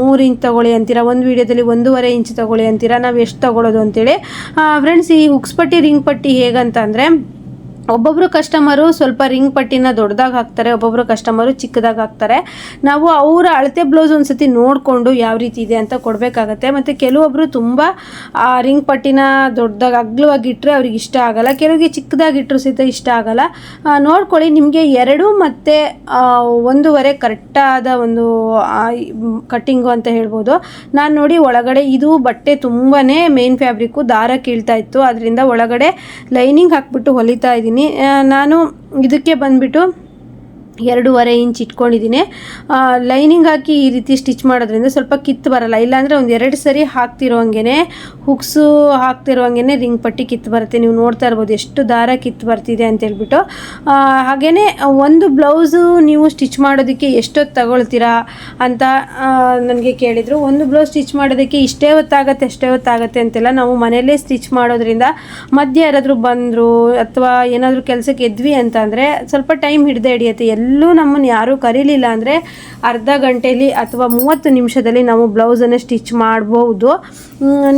ಮೂರು ಇಂಚ್ ತಗೊಳ್ಳಿ ಅಂತೀರಾ? ಒಂದು ವಿಡಿಯೋದಲ್ಲಿ ಒಂದೂವರೆ ಇಂಚ್ ತೊಗೊಳ್ಳಿ ಅಂತೀರಾ? ನಾವು ಎಷ್ಟು ತೊಗೊಳ್ಳೋದು ಅಂತೇಳಿ. ಫ್ರೆಂಡ್ಸ್ ಈ ಉಕ್ಸ್ ಪಟ್ಟಿ, ರಿಂಗ್ ಪಟ್ಟಿ ಹೇಗಂತ ಅಂದರೆ ಒಬ್ಬೊಬ್ಬರು ಕಸ್ಟಮರು ಸ್ವಲ್ಪ ರಿಂಗ್ ಪಟ್ಟಿನ ದೊಡ್ಡದಾಗಿ ಹಾಕ್ತಾರೆ ಒಬ್ಬೊಬ್ಬರು ಕಸ್ಟಮರು ಚಿಕ್ಕದಾಗಿ ಹಾಕ್ತಾರೆ. ನಾವು ಅವರ ಅಳತೆ ಬ್ಲೌಸ್ ಒಂದ್ಸತಿ ನೋಡಿಕೊಂಡು ಯಾವ ರೀತಿ ಇದೆ ಅಂತ ಕೊಡಬೇಕಾಗತ್ತೆ. ಮತ್ತು ಕೆಲವೊಬ್ಬರು ತುಂಬ, ಆ ರಿಂಗ್ ಪಟ್ಟಿನ ದೊಡ್ಡದಾಗಿ ಅಗ್ಲವಾಗಿ ಇಟ್ಟರೆ ಅವ್ರಿಗೆ ಇಷ್ಟ ಆಗಲ್ಲ. ಕೆಲವರಿಗೆ ಚಿಕ್ಕದಾಗಿ ಇಟ್ಟರು ಸಹಿತ ಇಷ್ಟ ಆಗಲ್ಲ. ನೋಡ್ಕೊಳ್ಳಿ, ನಿಮಗೆ ಎರಡು ಮತ್ತು ಒಂದೂವರೆ ಕರೆಕ್ಟಾದ ಒಂದು ಕಟ್ಟಿಂಗು ಅಂತ ಹೇಳ್ಬೋದು. ನಾನು ನೋಡಿ ಒಳಗಡೆ ಇದು ಬಟ್ಟೆ ತುಂಬಾ ಮೇನ್ ಫ್ಯಾಬ್ರಿಕ್ಕು ದಾರ ಕೀಳ್ತಾ ಇತ್ತು. ಅದರಿಂದ ಒಳಗಡೆ ಲೈನಿಂಗ್ ಹಾಕ್ಬಿಟ್ಟು ಹೊಲಿತಾ ಇದ್ದೀನಿ. ನಾನು ಇದಕ್ಕೆ ಬಂದ್ಬಿಟ್ಟು ಎರಡೂವರೆ ಇಂಚ್ ಇಟ್ಕೊಂಡಿದ್ದೀನಿ. ಲೈನಿಂಗ್ ಹಾಕಿ ಈ ರೀತಿ ಸ್ಟಿಚ್ ಮಾಡೋದ್ರಿಂದ ಸ್ವಲ್ಪ ಕಿತ್ತು ಬರಲ್ಲ. ಇಲ್ಲಾಂದರೆ ಒಂದು ಎರಡು ಸರಿ ಹಾಕ್ತಿರೋ ಹಂಗೆ ಹುಕ್ಸು ಹಾಕ್ತಿರೋ ಹಂಗೆ ರಿಂಗ್ ಪಟ್ಟಿ ಕಿತ್ತು ಬರುತ್ತೆ. ನೀವು ನೋಡ್ತಾ ಇರ್ಬೋದು ಎಷ್ಟು ದಾರ ಕಿತ್ತು ಬರ್ತಿದೆ ಅಂತ ಹೇಳ್ಬಿಟ್ಟು. ಹಾಗೆಯೇ ಒಂದು ಬ್ಲೌಸು ನೀವು ಸ್ಟಿಚ್ ಮಾಡೋದಕ್ಕೆ ಎಷ್ಟೊತ್ತು ತಗೊಳ್ತೀರಾ ಅಂತ ನನಗೆ ಕೇಳಿದರು. ಒಂದು ಬ್ಲೌಸ್ ಸ್ಟಿಚ್ ಮಾಡೋದಕ್ಕೆ ಇಷ್ಟೇ ಹೊತ್ತಾಗತ್ತೆ, ಅಷ್ಟೇ ಹೊತ್ತಾಗತ್ತೆ ಅಂತೆಲ್ಲ ನಾವು ಮನೆಯಲ್ಲೇ ಸ್ಟಿಚ್ ಮಾಡೋದ್ರಿಂದ ಮಧ್ಯೆ ಯಾರಾದರೂ ಬಂದರು ಅಥವಾ ಏನಾದರೂ ಕೆಲಸಕ್ಕೆ ಎದ್ವಿ ಅಂತ ಅಂದರೆ ಸ್ವಲ್ಪ ಟೈಮ್ ಹಿಡ್ದೆ ಹಿಡಿಯುತ್ತೆ. ಎಲ್ಲೂ ನಮ್ಮನ್ನು ಯಾರೂ ಕರೀಲಿಲ್ಲ ಅಂದರೆ ಅರ್ಧ ಗಂಟೆಯಲ್ಲಿ ಅಥವಾ ಮೂವತ್ತು ನಿಮಿಷದಲ್ಲಿ ನಾವು ಬ್ಲೌಸನ್ನು ಸ್ಟಿಚ್ ಮಾಡ್ಬೋದು.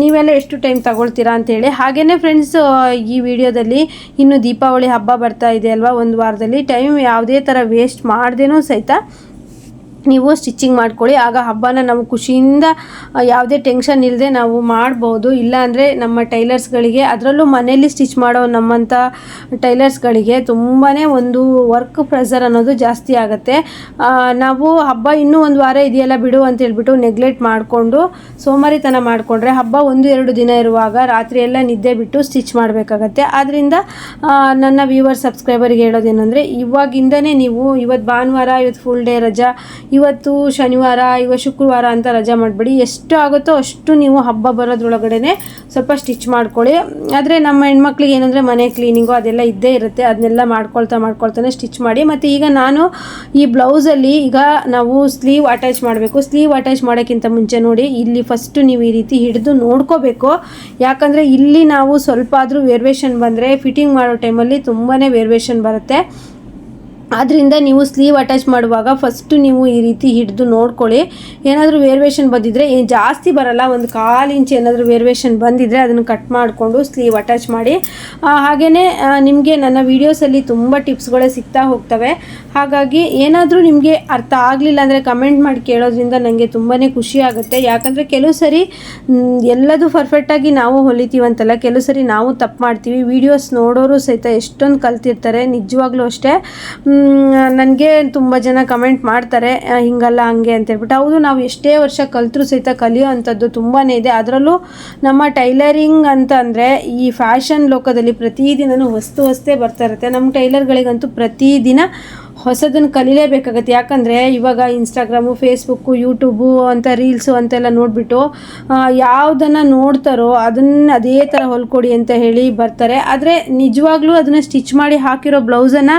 ನೀವೆಲ್ಲ ಎಷ್ಟು ಟೈಮ್ ತಗೊಳ್ತೀರಾ ಅಂತೇಳಿ ಹಾಗೇ ಫ್ರೆಂಡ್ಸ್ ಈ ವಿಡಿಯೋದಲ್ಲಿ ಇನ್ನು ದೀಪಾವಳಿ ಹಬ್ಬ ಬರ್ತಾ ಇದೆ ಅಲ್ವಾ? ಒಂದು ವಾರದಲ್ಲಿ ಟೈಮ್ ಯಾವುದೇ ಥರ ವೇಸ್ಟ್ ಮಾಡ್ದೇನೂ ಸಹಿತ ನೀವು ಸ್ಟಿಚಿಂಗ್ ಮಾಡ್ಕೊಳ್ಳಿ. ಆಗ ಹಬ್ಬನ ನಾವು ಖುಷಿಯಿಂದ ಯಾವುದೇ ಟೆನ್ಷನ್ ಇಲ್ಲದೆ ನಾವು ಮಾಡ್ಬೋದು. ಇಲ್ಲಾಂದರೆ ನಮ್ಮ ಟೈಲರ್ಸ್ಗಳಿಗೆ ಅದರಲ್ಲೂ ಮನೆಯಲ್ಲಿ ಸ್ಟಿಚ್ ಮಾಡೋ ನಮ್ಮಂಥ ಟೈಲರ್ಸ್ಗಳಿಗೆ ತುಂಬಾ ಒಂದು ವರ್ಕ್ ಪ್ರೆಸರ್ ಅನ್ನೋದು ಜಾಸ್ತಿ ಆಗುತ್ತೆ. ನಾವು ಹಬ್ಬ ಇನ್ನೂ ಒಂದು ವಾರ ಇದೆಯಲ್ಲ ಬಿಡು ಅಂತ ಹೇಳ್ಬಿಟ್ಟು ನೆಗ್ಲೆಕ್ಟ್ ಮಾಡಿಕೊಂಡು, ಸೋಮಾರಿತನ ಮಾಡಿಕೊಂಡ್ರೆ ಹಬ್ಬ ಒಂದು ಎರಡು ದಿನ ಇರುವಾಗ ರಾತ್ರಿ ಎಲ್ಲ ನಿದ್ದೆ ಬಿಟ್ಟು ಸ್ಟಿಚ್ ಮಾಡಬೇಕಾಗತ್ತೆ. ಆದ್ದರಿಂದ ನನ್ನ ವ್ಯೂವರ್ ಸಬ್ಸ್ಕ್ರೈಬರ್ಗೆ ಹೇಳೋದೇನೆಂದರೆ, ಇವಾಗಿಂದನೇ ನೀವು ಇವತ್ತು ಭಾನುವಾರ ಇವತ್ತು ಫುಲ್ ಡೇ ರಜಾ ಇವತ್ತು ಶನಿವಾರ ಇವತ್ತು ಶುಕ್ರವಾರ ಅಂತ ರಜೆ ಮಾಡಬೇಡಿ. ಎಷ್ಟು ಆಗುತ್ತೋ ಅಷ್ಟು ನೀವು ಹಬ್ಬ ಬರೋದ್ರೊಳಗಡೆ ಸ್ವಲ್ಪ ಸ್ಟಿಚ್ ಮಾಡ್ಕೊಳ್ಳಿ. ಆದರೆ ನಮ್ಮ ಹೆಣ್ಮಕ್ಳಿಗೆ ಏನಂದರೆ ಮನೆ ಕ್ಲೀನಿಂಗು ಅದೆಲ್ಲ ಇದ್ದೇ ಇರುತ್ತೆ. ಅದನ್ನೆಲ್ಲ ಮಾಡ್ಕೊಳ್ತಾ ಮಾಡ್ಕೊಳ್ತಾನೆ ಸ್ಟಿಚ್ ಮಾಡಿ. ಮತ್ತು ಈಗ ನಾನು ಈ ಬ್ಲೌಸಲ್ಲಿ ಈಗ ನಾವು ಸ್ಲೀವ್ ಅಟ್ಯಾಚ್ ಮಾಡಬೇಕು. ಸ್ಲೀವ್ ಅಟ್ಯಾಚ್ ಮಾಡೋಕ್ಕಿಂತ ಮುಂಚೆ ನೋಡಿ, ಇಲ್ಲಿ ಫಸ್ಟು ನೀವು ಈ ರೀತಿ ಹಿಡಿದು ನೋಡ್ಕೋಬೇಕು. ಯಾಕಂದರೆ ಇಲ್ಲಿ ನಾವು ಸ್ವಲ್ಪ ಆದರೂ ವೇರ್ವೇಷನ್ ಬಂದರೆ ಫಿಟ್ಟಿಂಗ್ ಮಾಡೋ ಟೈಮಲ್ಲಿ ತುಂಬಾ ವೇರ್ವೇಷನ್ ಬರುತ್ತೆ. ಆದ್ದರಿಂದ ನೀವು ಸ್ಲೀವ್ ಅಟ್ಯಾಚ್ ಮಾಡುವಾಗ ಫಸ್ಟು ನೀವು ಈ ರೀತಿ ಹಿಡಿದು ನೋಡ್ಕೊಳ್ಳಿ. ಏನಾದರೂ ವೇರ್ವೇಷನ್ ಬಂದಿದ್ದರೆ ಏನು ಜಾಸ್ತಿ ಬರಲ್ಲ, ಒಂದು ಕಾಲು ಇಂಚು ಏನಾದರೂ ವೇರ್ವೇಷನ್ ಬಂದಿದ್ದರೆ ಅದನ್ನು ಕಟ್ ಮಾಡಿಕೊಂಡು ಸ್ಲೀವ್ ಅಟ್ಯಾಚ್ ಮಾಡಿ. ಹಾಗೆಯೇ ನಿಮಗೆ ನನ್ನ ವೀಡಿಯೋಸಲ್ಲಿ ತುಂಬ ಟಿಪ್ಸ್ಗಳೇ ಸಿಗ್ತಾ ಹೋಗ್ತವೆ. ಹಾಗಾಗಿ ಏನಾದರೂ ನಿಮಗೆ ಅರ್ಥ ಆಗಲಿಲ್ಲ ಅಂದರೆ ಕಮೆಂಟ್ ಮಾಡಿ ಕೇಳೋದ್ರಿಂದ ನನಗೆ ತುಂಬಾ ಖುಷಿ ಆಗುತ್ತೆ. ಯಾಕಂದರೆ ಕೆಲವು ಸರಿ ಎಲ್ಲದೂ ಪರ್ಫೆಕ್ಟಾಗಿ ನಾವು ಹೊಲಿತೀವಂತಲ್ಲ, ಕೆಲವು ಸರಿ ನಾವು ತಪ್ಪು ಮಾಡ್ತೀವಿ. ವೀಡಿಯೋಸ್ ನೋಡೋರು ಸಹಿತ ಎಷ್ಟೊಂದು ಕಲ್ತಿರ್ತಾರೆ, ನಿಜವಾಗ್ಲೂ ಅಷ್ಟೇ. ನನಗೆ ತುಂಬ ಜನ ಕಮೆಂಟ್ ಮಾಡ್ತಾರೆ ಹಿಂಗಲ್ಲ, ಹಂಗೆ ಅಂತ ಹೇಳ್ಬಿಟ್ಟು. ಹೌದು, ನಾವು ಎಷ್ಟೇ ವರ್ಷ ಕಲಿತರೂ ಸಹಿತ ಕಲಿಯೋ ಅಂಥದ್ದು ತುಂಬಾ ಇದೆ. ಅದರಲ್ಲೂ ನಮ್ಮ ಟೈಲರಿಂಗ್ ಅಂತ ಅಂದರೆ ಈ ಫ್ಯಾಷನ್ ಲೋಕದಲ್ಲಿ ಪ್ರತಿದಿನನೂ ಹೊಸ್ತು ಹೊಸ್ತೇ ಬರ್ತಾ ಇರುತ್ತೆ. ನಮ್ಮ ಟೈಲರ್ಗಳಿಗಂತೂ ಪ್ರತಿದಿನ ಹೊಸದನ್ನು ಕಲೀಲೇಬೇಕಾಗತ್ತೆ. ಯಾಕಂದರೆ ಇವಾಗ ಇನ್ಸ್ಟಾಗ್ರಾಮು ಫೇಸ್ಬುಕ್ಕು ಯೂಟ್ಯೂಬು ಅಂತ ರೀಲ್ಸು ಅಂತೆಲ್ಲ ನೋಡಿಬಿಟ್ಟು ಯಾವುದನ್ನು ನೋಡ್ತಾರೋ ಅದನ್ನು ಅದೇ ಥರ ಹೊಲ್ಕೊಡಿ ಅಂತ ಹೇಳಿ ಬರ್ತಾರೆ. ಆದರೆ ನಿಜವಾಗ್ಲೂ ಅದನ್ನು ಸ್ಟಿಚ್ ಮಾಡಿ ಹಾಕಿರೋ ಬ್ಲೌಸನ್ನು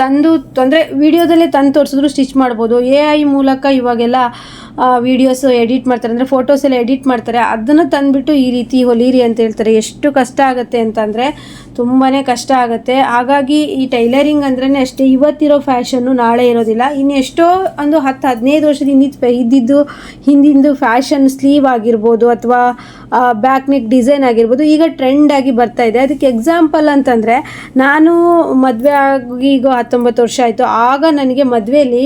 ತಂದು ಅಂದರೆ ವಿಡಿಯೋದಲ್ಲೇ ತಂದು ತೋರಿಸಿದ್ರು ಸ್ಟಿಚ್ ಮಾಡ್ಬೋದು. ಎ ಐ ಮೂಲಕ ಇವಾಗೆಲ್ಲ ವೀಡಿಯೋಸ್ ಎಡಿಟ್ ಮಾಡ್ತಾರೆ. ಅಂದರೆ ಫೋಟೋಸ್ ಎಲ್ಲ ಎಡಿಟ್ ಮಾಡ್ತಾರೆ. ಅದನ್ನು ತಂದುಬಿಟ್ಟು ಈ ರೀತಿ ಹೊಲೀರಿ ಅಂತ ಹೇಳ್ತಾರೆ. ಎಷ್ಟು ಕಷ್ಟ ಆಗುತ್ತೆ ಅಂತಂದರೆ ತುಂಬಾ ಕಷ್ಟ ಆಗುತ್ತೆ. ಹಾಗಾಗಿ ಈ ಟೈಲರಿಂಗ್ ಅಂದ್ರೇ ಅಷ್ಟೇ, ಇವತ್ತಿರೋ ಫ್ಯಾಷನ್ನು ನಾಳೆ ಇರೋದಿಲ್ಲ. ಇನ್ನು ಎಷ್ಟೋ ಒಂದು ಹತ್ತು, ಹದಿನೈದು ವರ್ಷದ ಹಿಂದಿದ್ದು ಇದ್ದಿದ್ದು ಹಿಂದಿಂದು ಫ್ಯಾಷನ್ ಸ್ಲೀವ್ ಆಗಿರ್ಬೋದು ಅಥವಾ ಬ್ಯಾಕ್ ನೆಕ್ ಡಿಸೈನ್ ಆಗಿರ್ಬೋದು, ಈಗ ಟ್ರೆಂಡ್ ಆಗಿ ಬರ್ತಾ ಇದೆ. ಅದಕ್ಕೆ ಎಕ್ಸಾಂಪಲ್ ಅಂತಂದರೆ, ನಾನು ಮದುವೆ ಆಗಿ ಈಗ ಹತ್ತೊಂಬತ್ತು ವರ್ಷ ಆಯಿತು. ಆಗ ನನಗೆ ಮದುವೆಯಲ್ಲಿ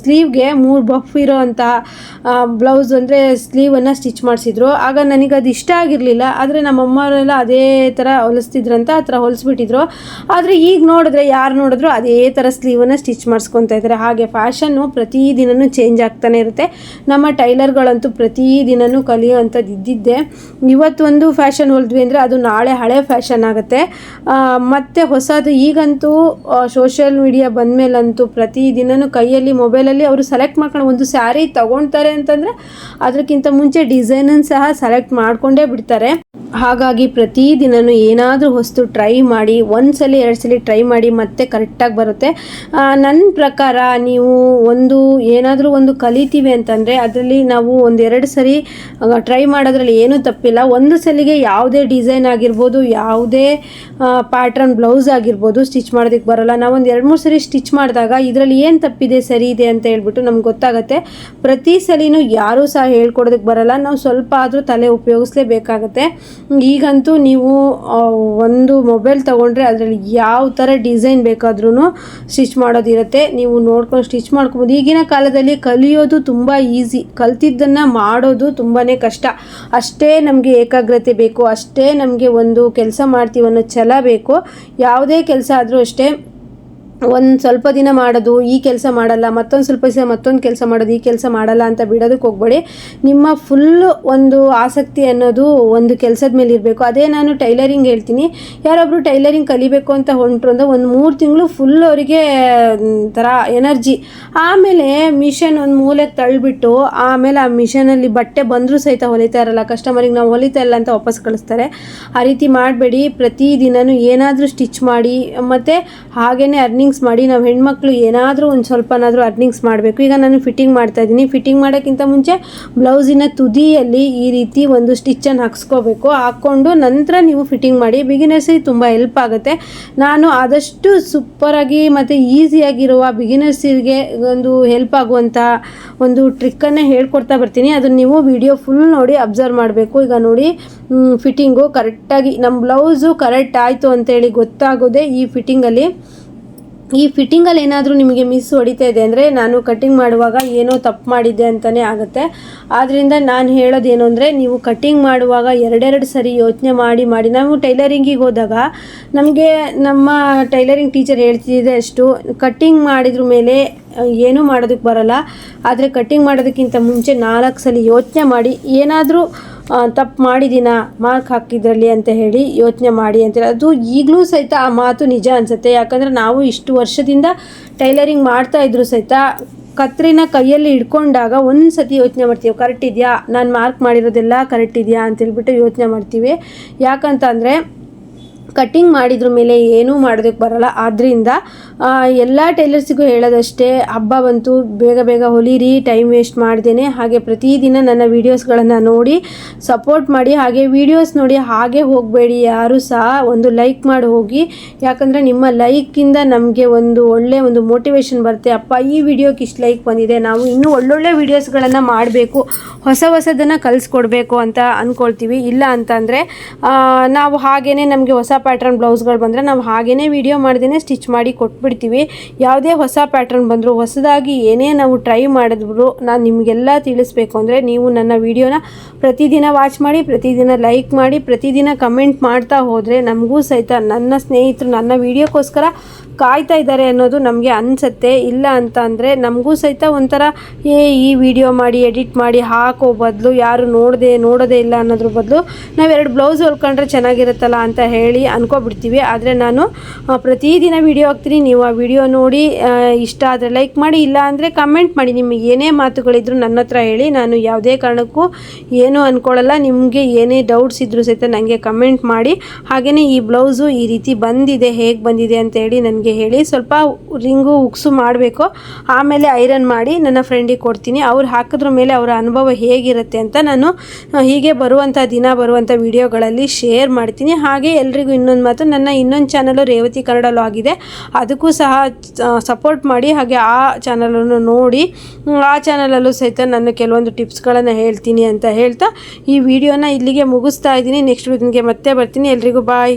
ಸ್ಲೀವ್ಗೆ ಮೂರು ಬಫ್ ಇರೋ ಅಂತಹ ಬ್ಲೌಸ್ ಅಂದರೆ ಸ್ಲೀವನ್ನು ಸ್ಟಿಚ್ ಮಾಡಿಸಿದ್ರು. ಆಗ ನನಗೆ ಅದು ಇಷ್ಟ ಆಗಿರಲಿಲ್ಲ. ಆದರೆ ನಮ್ಮಮ್ಮವರೆಲ್ಲ ಅದೇ ಥರ ಹೊಲಿಸ್ತಿದ್ರಂತ ಆ ಥರ ಹೊಲಿಸ್ಬಿಟ್ಟಿದ್ರು. ಆದರೆ ಈಗ ನೋಡಿದ್ರೆ ಯಾರು ನೋಡಿದ್ರು ಅದೇ ಥರ ಸ್ಲೀವನ್ನು ಸ್ಟಿಚ್ ಮಾಡಿಸ್ಕೊತಾ ಇದ್ದಾರೆ ಹಾಗೆ ಫ್ಯಾಷನ್ನು ಪ್ರತಿದಿನವೂ ಚೇಂಜ್ ಆಗ್ತಾನೆ ಇರುತ್ತೆ. ನಮ್ಮ ಟೈಲರ್ಗಳಂತೂ ಪ್ರತಿದಿನವೂ ಕಲಿಯುವಂಥದ್ದು ಇದ್ದಿದ್ದೆ. ಇವತ್ತೊಂದು ಫ್ಯಾಷನ್ ಹೊಲಿದ್ವಿ ಅಂದರೆ ಅದು ನಾಳೆ ಹಳೆ ಫ್ಯಾಷನ್ ಆಗುತ್ತೆ. ಮತ್ತು ಮತ್ತೆ ಹೊಸದು ಈಗಂತೂ ಸೋಷಿಯಲ್ ಮೀಡಿಯಾ ಬಂದಮೇಲಂತೂ ಪ್ರತಿದಿನವೂ ಕೈಯಲ್ಲಿ ಮೊಬೈಲಲ್ಲಿ ಅವರು ಸೆಲೆಕ್ಟ್ ಮಾಡ್ಕೊಂಡು ಒಂದು ಸ್ಯಾರಿ ತಗೊಳ್ತಾರೆ ಅಂತಂದರೆ ಅದಕ್ಕಿಂತ ಮುಂಚೆ ಡಿಸೈನನ್ನು ಸಹ ಸೆಲೆಕ್ಟ್ ಮಾಡಿಕೊಂಡೇ ಬಿಡ್ತಾರೆ. ಹಾಗಾಗಿ ಪ್ರತಿದಿನವೂ ಏನಾದರೂ ಹೊಸ್ತು ಟ್ರೈ ಮಾಡಿ ಒಂದು ಸಲ ಎರಡು ಸಲ ಟ್ರೈ ಮಾಡಿ ಮತ್ತೆ ಕರೆಕ್ಟಾಗಿ ಬರುತ್ತೆ. ನನ್ನ ಪ್ರಕಾರ ನೀವು ಒಂದು, ಏನಾದರೂ ಒಂದು ಕಲಿತೀವಿ ಅಂತಂದರೆ ಅದರಲ್ಲಿ ನಾವು ಒಂದೆರಡು ಸರಿ ಟ್ರೈ ಮಾಡೋದ್ರಲ್ಲಿ ಏನೂ ತಪ್ಪಿಲ್ಲ. ಒಂದು ಸಲಿಗೆ ಯಾವುದೇ ಡಿಸೈನ್ ಆಗಿರ್ಬೋದು, ಯಾವುದೇ ಪ್ಯಾಟ್ರನ್, ಬ್ಲೌಸ್ ಆಗಿರ್ಬೋದು ಸ್ಟಿಚ್ ಮಾಡೋದಕ್ಕೆ ಬರೋಲ್ಲ. ನಾವು ಒಂದು ಎರಡು ಮೂರು ಸರಿ ಸ್ಟಿಚ್ ಮಾಡಿದಾಗ ಇದರಲ್ಲಿ ಏನು ತಪ್ಪಿದೆ, ಸರಿ ಇದೆ ಅಂತ ಹೇಳ್ಬಿಟ್ಟು ನಮ್ಗೆ ಗೊತ್ತಾಗುತ್ತೆ. ಪ್ರತಿ ಸಲಿನೂ ಯಾರೂ ಸಹ ಹೇಳ್ಕೊಡೋದಕ್ಕೆ ಬರಲ್ಲ. ನಾವು ಸ್ವಲ್ಪ ಆದರೂ ತಲೆ ಉಪಯೋಗಿಸ್ಲೇಬೇಕಾಗತ್ತೆ. ಈಗಂತೂ ನೀವು ಒಂದು ಮೊಬೈಲ್ ತೊಗೊಂಡ್ರೆ ಅದರಲ್ಲಿ ಯಾವ ಥರ ಡಿಸೈನ್ ಬೇಕಾದ್ರೂ ಸ್ಟಿಚ್ ಮಾಡೋದಿರುತ್ತೆ. ನೀವು ನೋಡ್ಕೊಂಡು ಸ್ಟಿಚ್ ಮಾಡ್ಕೊಬೋದು. ಈಗಿನ ಕಾಲದಲ್ಲಿ ಕಲಿಯೋದು ತುಂಬ ಈಸಿ. ಕಲ್ತಿದ್ದನ್ನು ಮಾಡೋದು ತುಂಬಾ ಕಷ್ಟ. ಅಷ್ಟೇ ನಮಗೆ ಏಕಾಗ್ರತೆ ಬೇಕು. ಅಷ್ಟೇ ನಮಗೆ ಒಂದು ಕೆಲಸ ಮಾಡ್ತೀವನ್ನೋ ಛಲ ಬೇಕು. ಯಾವುದೇ ಕೆಲಸ ಆದರೂ ಅಷ್ಟೇ ಒಂದು ಸ್ವಲ್ಪ ದಿನ ಮಾಡೋದು, ಈ ಕೆಲಸ ಮಾಡಲ್ಲ, ಮತ್ತೊಂದು ಸ್ವಲ್ಪ ದಿವಸ ಮತ್ತೊಂದು ಕೆಲಸ ಮಾಡೋದು, ಈ ಕೆಲಸ ಮಾಡಲ್ಲ ಅಂತ ಬಿಡೋದಕ್ಕೆ ಹೋಗ್ಬೇಡಿ. ನಿಮ್ಮ ಫುಲ್ ಒಂದು ಆಸಕ್ತಿ ಅನ್ನೋದು ಒಂದು ಕೆಲಸದ ಮೇಲೆ ಇರಬೇಕು. ಅದೇ ನಾನು ಟೈಲರಿಂಗ್ ಹೇಳ್ತೀನಿ. ಯಾರೊಬ್ಬರು ಟೈಲರಿಂಗ್ ಕಲಿಬೇಕು ಅಂತ ಹೊಂಟ್ರು ಅಂದರೆ ಒಂದು ಮೂರು ತಿಂಗಳು ಫುಲ್ ಅವರಿಗೆ ಥರ ಎನರ್ಜಿ. ಆಮೇಲೆ ಮಿಷನ್ ಒಂದು ಮೂಲೆಗೆ ತಳ್ಳಿಬಿಟ್ಟು ಆಮೇಲೆ ಆ ಮಿಷನಲ್ಲಿ ಬಟ್ಟೆ ಬಂದರೂ ಸಹಿತ ಹೊಲಿತಾ ಇರಲ್ಲ. ಕಸ್ಟಮರಿಗೆ ನಾವು ಹೊಲಿತಾ ಇಲ್ಲ ಅಂತ ವಾಪಸ್ ಕಳಿಸ್ತಾರೆ. ಆ ರೀತಿ ಮಾಡಬೇಡಿ. ಪ್ರತಿದಿನವೂ ಏನಾದರೂ ಸ್ಟಿಚ್ ಮಾಡಿ, ಮತ್ತು ಹಾಗೆಯೇ ಅರ್ನಿಂಗ್ ಅರ್ನಿಂಗ್ಸ್ ಮಾಡಿ ನಾವು ಹೆಣ್ಮಕ್ಳು ಏನಾದರೂ ಒಂದು ಸ್ವಲ್ಪನಾದರೂ ಅರ್ನಿಂಗ್ಸ್ ಮಾಡಬೇಕು. ಈಗ ನಾನು ಫಿಟ್ಟಿಂಗ್ ಮಾಡ್ತಾ ಇದ್ದೀನಿ. ಫಿಟ್ಟಿಂಗ್ ಮಾಡೋಕ್ಕಿಂತ ಮುಂಚೆ ಬ್ಲೌಸಿನ ತುದಿಯಲ್ಲಿ ಈ ರೀತಿ ಒಂದು ಸ್ಟಿಚ್ಚನ್ನು ಹಾಕ್ಸ್ಕೋಬೇಕು. ಹಾಕ್ಕೊಂಡು ನಂತರ ನೀವು ಫಿಟ್ಟಿಂಗ್ ಮಾಡಿ. ಬಿಗಿನರ್ಸಿಗೆ ತುಂಬ ಹೆಲ್ಪ್ ಆಗುತ್ತೆ. ನಾನು ಆದಷ್ಟು ಸೂಪರಾಗಿ ಮತ್ತು ಈಸಿಯಾಗಿರುವ ಬಿಗಿನರ್ಸಿಗೆ ಒಂದು ಹೆಲ್ಪ್ ಆಗುವಂಥ ಒಂದು ಟ್ರಿಕ್ಕನ್ನು ಹೇಳ್ಕೊಡ್ತಾ ಬರ್ತೀನಿ. ಅದನ್ನು ನೀವು ವಿಡಿಯೋ ಫುಲ್ ನೋಡಿ ಅಬ್ಸರ್ವ್ ಮಾಡಬೇಕು. ಈಗ ನೋಡಿ ಫಿಟ್ಟಿಂಗು ಕರೆಕ್ಟಾಗಿ ನಮ್ಮ ಬ್ಲೌಸು ಕರೆಕ್ಟ್ ಆಯಿತು ಅಂತೇಳಿ ಗೊತ್ತಾಗೋದೇ ಈ ಫಿಟ್ಟಿಂಗಲ್ಲಿ ಈ ಫಿಟ್ಟಿಂಗಲ್ಲಿ ಏನಾದರೂ ನಿಮಗೆ ಮಿಸ್ ಹೊಡಿತಾ ಇದೆ ಅಂದರೆ ನಾನು ಕಟ್ಟಿಂಗ್ ಮಾಡುವಾಗ ಏನೋ ತಪ್ಪು ಮಾಡಿದ್ದೆ ಅಂತಲೇ ಆಗುತ್ತೆ. ಆದ್ದರಿಂದ ನಾನು ಹೇಳೋದೇನು ಅಂದರೆ ನೀವು ಕಟ್ಟಿಂಗ್ ಮಾಡುವಾಗ ಎರಡೆರಡು ಸರಿ ಯೋಚನೆ ಮಾಡಿ ಮಾಡಿ. ನಾವು ಟೈಲರಿಂಗಿಗೆ ಹೋದಾಗ ನಮಗೆ ನಮ್ಮ ಟೈಲರಿಂಗ್ ಟೀಚರ್ ಹೇಳ್ತಿದ್ದೆ ಅಷ್ಟು ಕಟ್ಟಿಂಗ್ ಮಾಡಿದ್ರ ಮೇಲೆ ಏನೂ ಮಾಡೋದಕ್ಕೆ ಬರೋಲ್ಲ. ಆದರೆ ಕಟ್ಟಿಂಗ್ ಮಾಡೋದಕ್ಕಿಂತ ಮುಂಚೆ ನಾಲ್ಕು ಸಲ ಯೋಚನೆ ಮಾಡಿ, ಏನಾದರೂ ತಪ್ಪು ಮಾಡಿದ್ದೀನ ಮಾರ್ಕ್ ಹಾಕಿದ್ರಲ್ಲಿ ಅಂತ ಹೇಳಿ ಯೋಚನೆ ಮಾಡಿ ಅಂತೇಳಿ ಅದು ಈಗಲೂ ಸಹಿತ ಆ ಮಾತು ನಿಜ ಅನಿಸುತ್ತೆ. ಯಾಕಂದರೆ ನಾವು ಇಷ್ಟು ವರ್ಷದಿಂದ ಟೈಲರಿಂಗ್ ಮಾಡ್ತಾ ಇದ್ರು ಸಹಿತ ಕತ್ರಿನ ಕೈಯಲ್ಲಿ ಹಿಡ್ಕೊಂಡಾಗ ಒಂದು ಸತಿ ಯೋಚನೆ ಮಾಡ್ತೀವಿ. ಕರೆಕ್ಟ್ ಇದೆಯಾ? ನಾನು ಮಾರ್ಕ್ ಮಾಡಿರೋದೆಲ್ಲ ಕರೆಕ್ಟ್ ಇದೆಯಾ? ಅಂತೇಳ್ಬಿಟ್ಟು ಯೋಚನೆ ಮಾಡ್ತೀವಿ. ಯಾಕಂತ ಅಂದರೆ ಕಟ್ಟಿಂಗ್ ಮಾಡಿದ್ರ ಮೇಲೆ ಏನೂ ಮಾಡೋದಕ್ಕೆ ಬರಲ್ಲ. ಆದ್ದರಿಂದ ಎಲ್ಲ ಟೈಲರ್ಸಿಗೂ ಹೇಳೋದಷ್ಟೇ, ಹಬ್ಬ ಬಂತು, ಬೇಗ ಬೇಗ ಹೊಲೀರಿ ಟೈಮ್ ವೇಸ್ಟ್ ಮಾಡ್ದೇನೆ. ಹಾಗೆ ಪ್ರತಿದಿನ ನನ್ನ ವೀಡಿಯೋಸ್ಗಳನ್ನು ನೋಡಿ ಸಪೋರ್ಟ್ ಮಾಡಿ, ಹಾಗೆ ವೀಡಿಯೋಸ್ ನೋಡಿ ಹಾಗೆ ಹೋಗಬೇಡಿ. ಯಾರೂ ಸಹ ಒಂದು ಲೈಕ್ ಮಾಡಿ ಹೋಗಿ. ಯಾಕಂದರೆ ನಿಮ್ಮ ಲೈಕಿಂದ ನಮಗೆ ಒಂದು ಒಳ್ಳೆ ಒಂದು ಮೋಟಿವೇಶನ್ ಬರುತ್ತೆ. ಅಪ್ಪ, ಈ ವಿಡಿಯೋಕ್ಕೆ ಇಷ್ಟು ಲೈಕ್ ಬಂದಿದೆ. ನಾವು ಇನ್ನೂ ಒಳ್ಳೊಳ್ಳೆ ವೀಡಿಯೋಸ್ಗಳನ್ನು ಮಾಡಬೇಕು. ಹೊಸ ಹೊಸದನ್ನು ಕಲಿಸ್ಕೊಡ್ಬೇಕು ಅಂತ ಅಂದ್ಕೊಳ್ತೀವಿ ಇಲ್ಲ ಅಂತಂದರೆ ನಾವು ಹಾಗೇ ನಮಗೆ ಹೊಸ ಪ್ಯಾಟ್ರನ್ ಬ್ಲೌಸ್ಗಳು ಬಂದರೆ ನಾವು ಹಾಗೇ ವಿಡಿಯೋ ಮಾಡ್ದೇ ಸ್ಟಿಚ್ ಮಾಡಿ ಕೊಟ್ಬಿಡ್ತೀವಿ. ಯಾವುದೇ ಹೊಸ ಪ್ಯಾಟ್ರನ್ ಬಂದರೂ, ಹೊಸದಾಗಿ ಏನೇ ನಾವು ಟ್ರೈ ಮಾಡಿದ್ರು ನಾನು ನಿಮಗೆಲ್ಲ ತಿಳಿಸ್ಬೇಕು. ಅಂದರೆ ನೀವು ನನ್ನ ವಿಡಿಯೋನ ಪ್ರತಿದಿನ ವಾಚ್ ಮಾಡಿ, ಪ್ರತಿದಿನ ಲೈಕ್ ಮಾಡಿ, ಪ್ರತಿದಿನ ಕಮೆಂಟ್ ಮಾಡ್ತಾ ಹೋದರೆ ನಮಗೂ ಸಹಿತ ನನ್ನ ಸ್ನೇಹಿತರು, ನನ್ನ ವಿಡಿಯೋಕ್ಕೋಸ್ಕರ ಕಾಯ್ತಾ ಇದ್ದಾರೆ ಅನ್ನೋದು ನಮಗೆ ಅನಿಸುತ್ತೆ. ಇಲ್ಲ ಅಂತ ಅಂದರೆ ನಮಗೂ ಸಹಿತ ಒಂಥರ, ಏ, ಈ ವಿಡಿಯೋ ಮಾಡಿ ಎಡಿಟ್ ಮಾಡಿ ಹಾಕೋ ಬದಲು, ಯಾರು ನೋಡದೆ, ನೋಡೋದೇ ಇಲ್ಲ ಅನ್ನೋದ್ರ ಬದಲು ನಾವು ಎರಡು ಬ್ಲೌಸ್ ಹೊಲ್ಕೊಂಡ್ರೆ ಚೆನ್ನಾಗಿರುತ್ತಲ್ಲ ಅಂತ ಹೇಳಿ ಅಂದ್ಕೊಬಿಡ್ತೀವಿ ಆದರೆ ನಾನು ಪ್ರತಿದಿನ ವಿಡಿಯೋ ಹಾಕ್ತೀನಿ. ನೀವು ಆ ವಿಡಿಯೋ ನೋಡಿ ಇಷ್ಟ ಆದರೆ ಲೈಕ್ ಮಾಡಿ, ಇಲ್ಲ ಅಂದರೆ ಕಮೆಂಟ್ ಮಾಡಿ. ನಿಮಗೆ ಏನೇ ಮಾತುಗಳಿದ್ರು ನನ್ನ ಹತ್ರ ಹೇಳಿ. ನಾನು ಯಾವುದೇ ಕಾರಣಕ್ಕೂ ಏನೂ ಅಂದ್ಕೊಳ್ಳಲ್ಲ ನಿಮಗೆ ಏನೇ ಡೌಟ್ಸ್ ಇದ್ದರೂ ಸಹಿತ ನನಗೆ ಕಮೆಂಟ್ ಮಾಡಿ. ಹಾಗೆಯೇ ಈ ಬ್ಲೌಸು ಈ ರೀತಿ ಬಂದಿದೆ, ಹೇಗೆ ಬಂದಿದೆ ಅಂತ ಹೇಳಿ ನನಗೆ ಹೇಳಿ ಸ್ವಲ್ಪ ರಿಂಗು ಉಕ್ಸು ಮಾಡಬೇಕು. ಆಮೇಲೆ ಐರನ್ ಮಾಡಿ ನನ್ನ ಫ್ರೆಂಡಿಗೆ ಕೊಡ್ತೀನಿ. ಅವ್ರು ಹಾಕಿದ್ರ ಮೇಲೆ ಅವರ ಅನುಭವ ಹೇಗಿರುತ್ತೆ ಅಂತ ನಾನು ಹೀಗೆ ಬರುವಂಥ ದಿನ ಬರುವಂಥ ವಿಡಿಯೋಗಳಲ್ಲಿ ಶೇರ್ ಮಾಡ್ತೀನಿ. ಹಾಗೆ ಎಲ್ರಿಗೂ ಇನ್ನೊಂದು ಮಾತು, ನನ್ನ ಇನ್ನೊಂದು ಚಾನಲು ರೇವತಿ ಕನ್ನಡಲ್ಲೂ ಆಗಿದೆ ಅದಕ್ಕೂ ಸಹ ಸಪೋರ್ಟ್ ಮಾಡಿ. ಹಾಗೆ ಆ ಚಾನಲನ್ನು ನೋಡಿ ಆ ಚಾನಲಲ್ಲೂ ಸಹಿತ ನಾನು ಕೆಲವೊಂದು ಟಿಪ್ಸ್ಗಳನ್ನು ಹೇಳ್ತೀನಿ ಅಂತ ಹೇಳ್ತಾ, ಈ ವಿಡಿಯೋನ ಇಲ್ಲಿಗೆ ಮುಗಿಸ್ತಾ ಇದ್ದೀನಿ. ನೆಕ್ಸ್ಟ್ ವೀಕ್ಗೆ ಮತ್ತೆ ಬರ್ತೀನಿ. ಎಲ್ರಿಗೂ ಬಾಯ್